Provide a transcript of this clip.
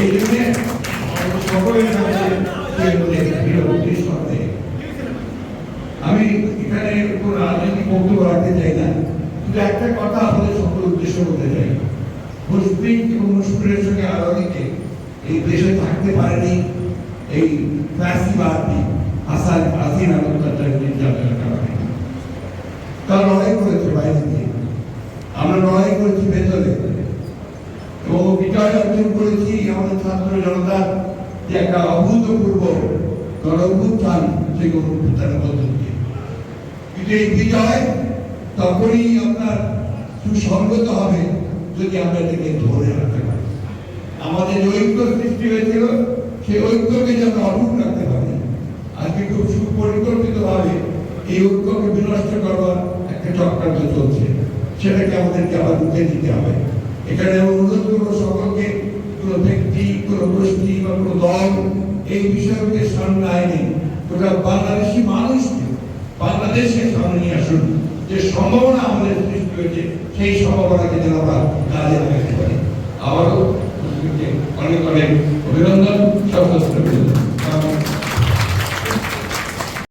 এই জন্য আমি এখানে কোনো রাজনৈতিক বক্তব্য রাখতে চাই না। কিন্তু একটা কথা আমাদের সকল উদ্দেশ্য বলতে চাই। মুসলিম এবং মুসলিমের সঙ্গে আরও অনেকে এই দেশে থাকতে পারেনি এই ফ্যাসিবাদী আসাদ আসিন আত্মত্যাচার নির্যাতনের কারণে। তারা লড়াই করেছে বাইরে দিয়ে আমরা লড়াই করেছি ভেতরে। এবং বিজয় অর্জন করেছি আমাদের ছাত্র জনতার যে একটা অভূতপূর্ব গণ সেই গণ অভ্যুত্থানের কিন্তু এই বিজয় তখনই আপনার সুসংগত হবে যদি আমরা এটাকে ধরে রাখতে পারি। আমাদের ঐক্য সৃষ্টি হয়েছিল, সেই ঐক্যকে যেন অটুট রাখতে পারি, আজকে খুব সুপরিকল্পিত ভাবে এই ঐক্যকে বিনষ্ট করবার একটা চক্রান্ত চলছে। সেটাকে আমাদেরকে আবার রুখে দিতে হবে। এখানে অনুরোধ করব সকলকে কোনো ব্যক্তি কোনো গোষ্ঠী বা কোনো দল এই বিষয়কে সামনে আইনি গোটা বাংলাদেশি মানুষকে বাংলাদেশকে সামনে নিয়ে আসুন। যে সম্ভাবনা আমাদের সৃষ্টি হয়েছে, সেই সম্ভাবনাকে যেন আমরা কাজে লাগাতে পারি। আবারও অনেক অনেক অভিনন্দন। বিরোধী